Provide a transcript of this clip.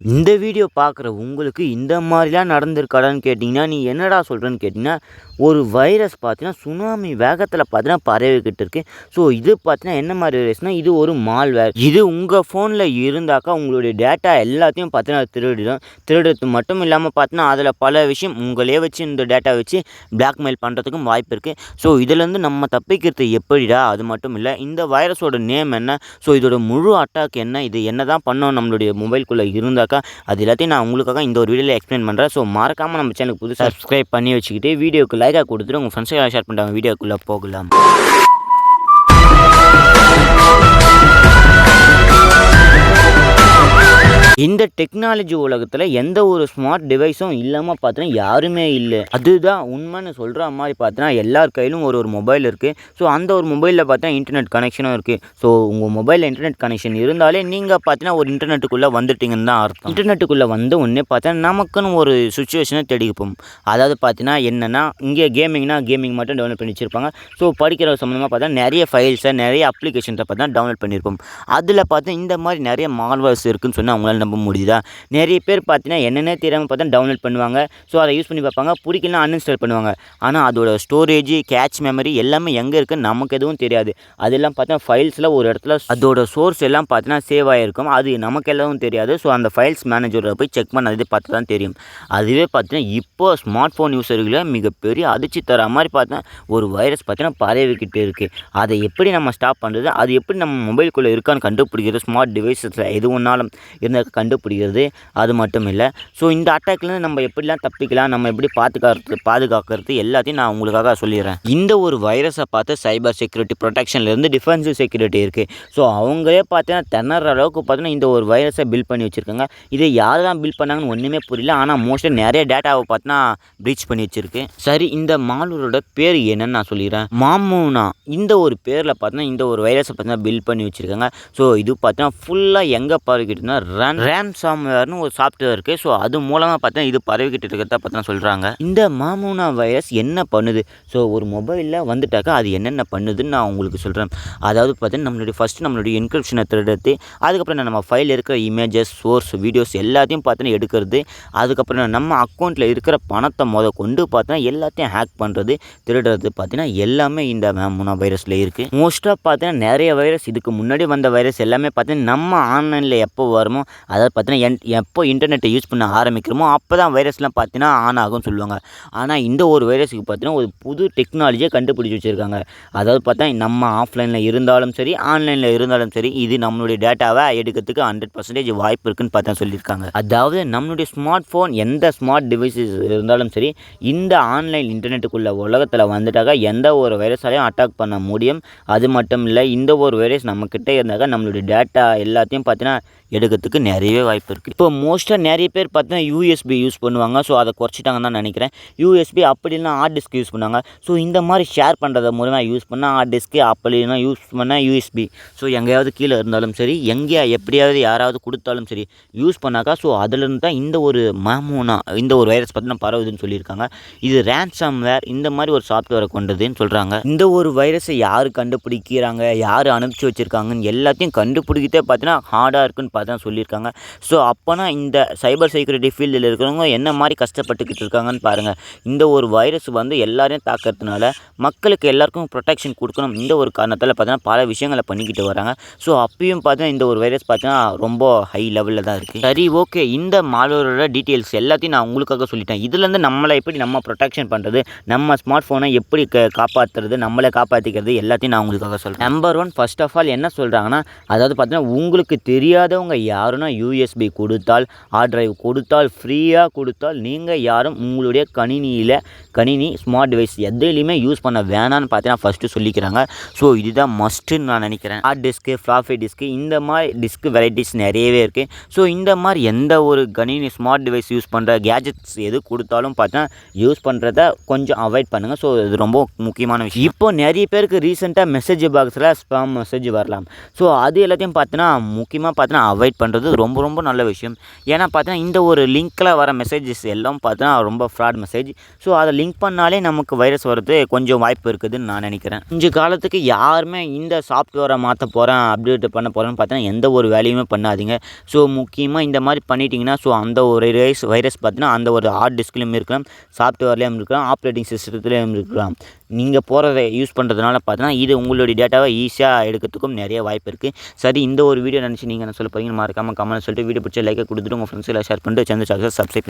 இந்த வீடியோ பார்க்குற உங்களுக்கு இந்த மாதிரிலாம் நடந்திருக்காடான்னு கேட்டிங்கன்னா நீ என்னடா சொல்கிறேன்னு கேட்டிங்கன்னா ஒரு வைரஸ் பார்த்தீங்கன்னா சுனாமி வேகத்தில் பார்த்தீங்கன்னா பரவிக்கிட்டு இருக்கு. ஸோ இது பார்த்தீங்கன்னா என்ன மாதிரி வைரஸ்னால் இது ஒரு மால்வேர் இது உங்கள் ஃபோனில் இருந்தாக்கா உங்களுடைய டேட்டா எல்லாத்தையும் பார்த்தீங்கன்னா திருடிடும். திருடுறது மட்டும் இல்லாமல் பார்த்தீங்கன்னா அதில் பல விஷயம் உங்களே வச்சு இந்த டேட்டா வச்சு பிளாக்மெயில் பண்ணுறதுக்கும் வாய்ப்பு இருக்குது ஸோ இதுலேருந்து நம்ம தப்பிக்கிறது எப்படிடா? அது மட்டும் இல்லை இந்த வைரஸோட நேம் என்ன? ஸோ இதோட முழு அட்டாக் என்ன? இது என்ன தான் பண்ணோம் நம்மளுடைய மொபைல்குள்ளே இருந்தாக்கா அது எல்லாத்தையும் நான் உங்களுக்காக இந்த ஒரு வீடியோவில் எக்ஸ்பிளைன் பண்ணுறேன் ஸோ மறக்காமல் நம்ம சேனலுக்கு புது சப்ஸ்கிரைப் பண்ணி வச்சுக்கிட்டு வீடியோக்கு லைக்காக கொடுத்துட்டு உங்கள் ஃப்ரெண்ட்ஸுக்கு ஷேர் பண்ணுறாங்க வீடியோக்குள்ளே போகலாம். இந்த டெக்னாலஜி உலகத்தில் எந்த ஒரு ஸ்மார்ட் டிவைஸும் இல்லாமல் பார்த்தீங்கன்னா யாருமே இல்லை. அதுதான் உண்மைன்னு சொல்கிற மாதிரி பார்த்தீங்கன்னா எல்லார் கையிலும் ஒரு ஒரு மொபைல் இருக்குது ஸோ அந்த ஒரு மொபைலில் பார்த்தா இன்டர்நெட் கனெக்ஷனும் இருக்குது ஸோ உங்கள் மொபைலில் இன்டர்நெட் கனெக்ஷன் இருந்தாலே நீங்கள் பார்த்தீங்கன்னா ஒரு இன்டர்நெட்டுக்குள்ளே வந்துட்டீங்கன்னு தான் அர்த்தம். இன்டர்நெட்டுக்குள்ளே வந்த உடனே பார்த்தா நமக்குன்னு ஒரு சுச்சுவேஷனை தேடிப்போம் அதாவது பார்த்தீங்கன்னா என்னென்னா இங்கே கேமிங்னா கேமிங் மட்டும் டவுன்லோட் பண்ணி வச்சிருப்பாங்க. ஸோ படிக்கிற சம்மந்தமாக பார்த்தா நிறைய ஃபைல்ஸை நிறைய அப்ளிகேஷன்ஸை பார்த்தா டவுன்லோட் பண்ணியிருப்போம் அதில் பார்த்தா இந்த மாதிரி நிறைய மால்வர்ஸ் இருக்குதுன்னு சொன்னால் அவங்களால நம்ப முடியுதா? நிறைய பேர் பார்த்தீங்கன்னா என்னென்ன தெரியாமல் பார்த்தா டவுன்லோட் பண்ணுவாங்க. ஸோ அதை யூஸ் பண்ணி பார்ப்பாங்க. பிடிக்கலாம் அன்இன்ஸ்டால் பண்ணுவாங்க. ஆனால் அதோட ஸ்டோரேஜ் கேட்ச் மெமரி எல்லாமே எங்கே இருக்குன்னு நமக்கு எதுவும் தெரியாது. அதெல்லாம் பார்த்தா ஃபைல்ஸில் ஒரு இடத்துல அதோட சோர்ஸ் எல்லாம் பார்த்தீங்கன்னா சேவ் ஆகிருக்கும் அது நமக்கு எல்லாம் தெரியாது. ஸோ அந்த ஃபைல்ஸ் மேனேஜரை போய் செக் பண்ண அது பார்த்து தான் தெரியும். அதுவே பார்த்தீங்கன்னா இப்போ ஸ்மார்ட் ஃபோன் யூஸர்களை மிகப்பெரிய அதிர்ச்சி தர மாதிரி பார்த்தா ஒரு வைரஸ் பார்த்தீங்கன்னா பரவிக்கிட்டு இருக்குது அதை எப்படி நம்ம ஸ்டாப் பண்ணுறது அது எப்படி நம்ம மொபைலுக்குள்ளே இருக்கான்னு கண்டுபிடிக்கிறது? ஸ்மார்ட் டிவைஸஸில் எது ஒன்றாலும் இருந்தால் கண்டுபிடிக்கிறது அது மட்டும் இல்லை ஸோ இந்த அட்டாக்லேருந்து நம்ம எப்படிலாம் தப்பிக்கலாம் நம்ம எப்படி பாதுகாக்கிறது பாதுகாக்கிறது எல்லாத்தையும் நான் உங்களுக்காக சொல்லிடுறேன். இந்த ஒரு வைரஸை பார்த்து சைபர் செக்யூரிட்டி ப்ரொடெக்ஷன்லேருந்து டிஃபென்சிவ் செக்யூரிட்டி இருக்குது ஸோ அவங்களே பார்த்தீங்கன்னா திணற அளவுக்கு பார்த்தீங்கன்னா இந்த ஒரு வைரஸை பில்ட் பண்ணி வச்சுருக்காங்க. இதை யார் தான் பில்ட் பண்ணாங்கன்னு ஒன்றுமே புரியல. ஆனால் மோஸ்ட்டாக நிறைய டேட்டாவை பார்த்தீங்கன்னா ப்ரீச் பண்ணி வச்சுருக்கு. சரி இந்த மாலூரோட பேர் என்னன்னு நான் சொல்லிடுறேன். மாமூனா இந்த ஒரு பேரில் பார்த்தீங்கன்னா இந்த ஒரு வைரஸை பார்த்தீங்கன்னா பில்ட் பண்ணி வச்சுருக்காங்க. ஸோ இது பார்த்தீங்கன்னா ஃபுல்லாக எங்கே பார்க்கிட்டுனா ரன் ரேம் சாம்வேர்னு ஒரு சாஃப்ட்வேர் இருக்குது ஸோ அது மூலமாக பார்த்தா இது பரவிக்கிட்டு இருக்கிறத பார்த்தா சொல்கிறாங்க இந்த மாமூனா வைரஸ் என்ன பண்ணுது? ஸோ ஒரு மொபைலில் வந்துட்டாக்கா அது என்னென்ன பண்ணுதுன்னு நான் உங்களுக்கு சொல்கிறேன் அதாவது பார்த்தீங்கன்னா நம்மளுடைய ஃபஸ்ட்டு நம்மளுடைய என்கிரிப்ஷனை திருடுறது அதுக்கப்புறம் நம்ம ஃபைல் இருக்கிற இமேஜஸ் சோர்ஸ் வீடியோஸ் எல்லாத்தையும் பார்த்தீங்கன்னா எடுக்கிறது அதுக்கப்புறம் நம்ம அக்கௌண்ட்டில் இருக்கிற பணத்தை முத கொண்டு பார்த்தீங்கன்னா எல்லாத்தையும் ஹேக் பண்ணுறது திருடுறது பார்த்தீங்கன்னா எல்லாமே இந்த மாமூனா வைரஸில் இருக்குது மோஸ்ட்டாக பார்த்தீங்கன்னா நிறைய வைரஸ் இதுக்கு முன்னாடி வந்த வைரஸ் எல்லாமே பார்த்தீங்கன்னா நம்ம ஆன்லைனில் எப்போ வருமோ அதாவது பார்த்தீங்கன்னா என் எப்போ இன்டர்நெட்டை யூஸ் பண்ண ஆரம்பிக்கிறோமோ அப்போ தான் வைரஸ்லாம் பார்த்தீங்கன்னா ஆன் ஆகும்னு சொல்லுவாங்க. ஆனால் இந்த ஒரு வைரஸுக்கு பார்த்தீங்கன்னா ஒரு புது டெக்னாலஜியை கண்டுபிடிச்சி வச்சுருக்காங்க. அதாவது பார்த்தா நம்ம ஆஃப்லைனில் இருந்தாலும் சரி ஆன்லைனில் இருந்தாலும் சரி இது நம்மளுடைய டேட்டாவை எடுக்கிறதுக்கு ஹண்ட்ரட் பர்சன்டேஜ் வாய்ப்பு இருக்குன்னு பார்த்தா சொல்லியிருக்காங்க. அதாவது நம்மளுடைய ஸ்மார்ட் ஃபோன் எந்த ஸ்மார்ட் டிவைசஸ் இருந்தாலும் சரி இந்த ஆன்லைன் இன்டர்நெட்டுக்குள்ள உலகத்தில் வந்துட்டாக்க எந்த ஒரு வைரஸாலையும் அட்டாக் பண்ண முடியும். அது மட்டும் இல்லை இந்த ஒரு வைரஸ் நம்மக்கிட்ட இருந்தாக்க நம்மளுடைய டேட்டா எல்லாத்தையும் பார்த்தீங்கன்னா எடுக்கிறதுக்கு நிறையவே வாய்ப்பு இருக்குது இப்போ மோஸ்ட்டாக நிறைய பேர் பார்த்தீங்கன்னா யூஎஸ்பி யூஸ் பண்ணுவாங்க. ஸோ அதை குறைச்சிட்டாங்கன்னு தான் நினைக்கிறேன். யூஎஸ்பி அப்படி இல்லைனா ஹார்ட் டிஸ்க் யூஸ் பண்ணாங்க. ஸோ இந்த மாதிரி ஷேர் பண்ணுறது மூலமாக யூஸ் பண்ணால் ஹார்ட் டிஸ்க்கு அப்படி இல்லைனா யூஸ் பண்ணால் யூஎஸ்பி ஸோ எங்கேயாவது கீழே இருந்தாலும் சரி எங்கேயா எப்படியாவது யாராவது கொடுத்தாலும் சரி யூஸ் பண்ணாக்கா ஸோ அதிலிருந்து தான் இந்த ஒரு மேமோனா இந்த ஒரு வைரஸ் பார்த்தீங்கன்னா பரவுதுன்னு சொல்லியிருக்காங்க. இது ரேன்சம் வேர் இந்த மாதிரி ஒரு சாஃப்ட்வேரை கொண்டதுன்னு சொல்கிறாங்க இந்த ஒரு வைரஸை யார் கண்டுபிடிக்கிறாங்க யார் அனுப்பிச்சி வச்சுருக்காங்கன்னு எல்லாத்தையும் கண்டுபிடிக்கிட்டே பார்த்தீங்கன்னா ஹார்டாக இருக்குன்னு பார்த்தா சொல்லியிருக்காங்க. ஸோ அப்போனா இந்த சைபர் செக்யூரிட்டி ஃபீல்டில் இருக்கிறவங்க என்ன மாதிரி கஷ்டப்பட்டுக்கிட்டு இருக்காங்கன்னு பாருங்கள் இந்த ஒரு வைரஸ் வந்து எல்லாரையும் தாக்கிறதுனால மக்களுக்கு எல்லாருக்கும் ப்ரொடெக்ஷன் கொடுக்கணும். இந்த ஒரு காரணத்தால் பார்த்தீங்கன்னா பல விஷயங்களை பண்ணிக்கிட்டு வராங்க. ஸோ அப்பயும் பார்த்தீங்கன்னா இந்த ஒரு வைரஸ் பார்த்தீங்கன்னா ரொம்ப ஹை லெவலில் தான் இருக்குது சரி ஓகே இந்த மாலோரோட டீட்டெயில்ஸ் எல்லாத்தையும் நான் உங்களுக்காக சொல்லிட்டேன். இதுலேருந்து நம்மளை எப்படி நம்ம ப்ரொடெக்ஷன் பண்ணுறது நம்ம ஸ்மார்ட் ஃபோனை எப்படி க காப்பாற்றுறது நம்மளை காப்பாற்றிக்கிறது எல்லாத்தையும் நான் உங்களுக்காக சொல்கிறேன் number one first of all என்ன சொல்கிறாங்கன்னா அதாவது பார்த்தீங்கன்னா உங்களுக்கு தெரியாதவங்க யாருன்னா யூஎஸ்பி கொடுத்தால் ஹார்ட் டிரைவ் கொடுத்தால் ஃப்ரீயாக கொடுத்தால் நீங்கள் யாரும் உங்களுடைய கணினியில் கணினி ஸ்மார்ட் டிவைஸ் எதுலேயுமே யூஸ் பண்ண வேணான்னு பார்த்தீங்கன்னா ஃபஸ்ட்டு சொல்லிக்கிறாங்க. ஸோ இதுதான் மஸ்ட்டுன்னு நான் நினைக்கிறேன். ஹார்ட் டிஸ்க்கு ஃப்ளாஃபி டிஸ்க்கு இந்த மாதிரி டிஸ்க் வெரைட்டிஸ் நிறையவே இருக்குது ஸோ இந்த மாதிரி எந்த ஒரு கணினி ஸ்மார்ட் டிவைஸ் யூஸ் பண்ணுற கேஜெட்ஸ் எது கொடுத்தாலும் பார்த்தீங்கன்னா யூஸ் பண்ணுறத கொஞ்சம் அவாய்ட் பண்ணுங்கள் ஸோ இது ரொம்ப முக்கியமான விஷயம். இப்போ நிறைய பேருக்கு ரீசெண்டாக மெசேஜ் பாக்ஸில் ஸ்பாம் மெசேஜ் வரலாம். ஸோ அது எல்லாத்தையும் பார்த்தீங்கன்னா முக்கியமாக பார்த்தீங்கன்னா அவாய்ட் பண்ணுறது ரொம்ப ரொம்ப ரொம்ப நல்ல விஷயம். ஏன்னா பார்த்தீங்கன்னா இந்த ஒரு லிங்க்கில் வர மெசேஜஸ் எல்லாம் பார்த்தீங்கன்னா ரொம்ப ஃப்ராட் மெசேஜ் ஸோ அதை லிங்க் பண்ணாலே நமக்கு வைரஸ் வரது கொஞ்சம் வாய்ப்பு இருக்குதுன்னு நான் நினைக்கிறேன். கொஞ்ச காலத்துக்கு யாருமே இந்த சாஃப்ட்வேரை மாற்ற போகிறேன் அப்டேட் பண்ண போகிறேன்னு பார்த்தீங்கன்னா எந்த ஒரு வேலையுமே பண்ணாதீங்க. ஸோ முக்கியமாக இந்த மாதிரி பண்ணிட்டீங்கன்னா ஸோ அந்த ஒரு வைரஸ் வைரஸ் பார்த்தீங்கன்னா அந்த ஒரு ஹார்ட் டிஸ்க்லேயும் இருக்கலாம் சாஃப்ட்வேர்லேயும் இருக்கலாம் ஆப்ரேட்டிங் சிஸ்டத்துலேயும் இருக்கலாம். நீங்கள் போகிறத யூஸ் பண்ணுறதுனால பார்த்தீங்கன்னா இது உங்களுடைய டேட்டாவை ஈஸியாக எடுக்கிறதுக்கும் நிறைய வாய்ப்பு இருக்குது சரி இந்த ஒரு வீடியோ நினச்சி நீங்கள் என்ன சொல்ல போகிறீங்க மறக்காமல் கமெண்ட் சொல்லிட்டு வீடியோ பிடிச்ச லைக்கை கொடுத்துட்டு உங்கள் ஃப்ரெண்ட்ஸ் எல்லாம் ஷேர் பண்ணிட்டு சேனல் சப்ஸ்கிரைப்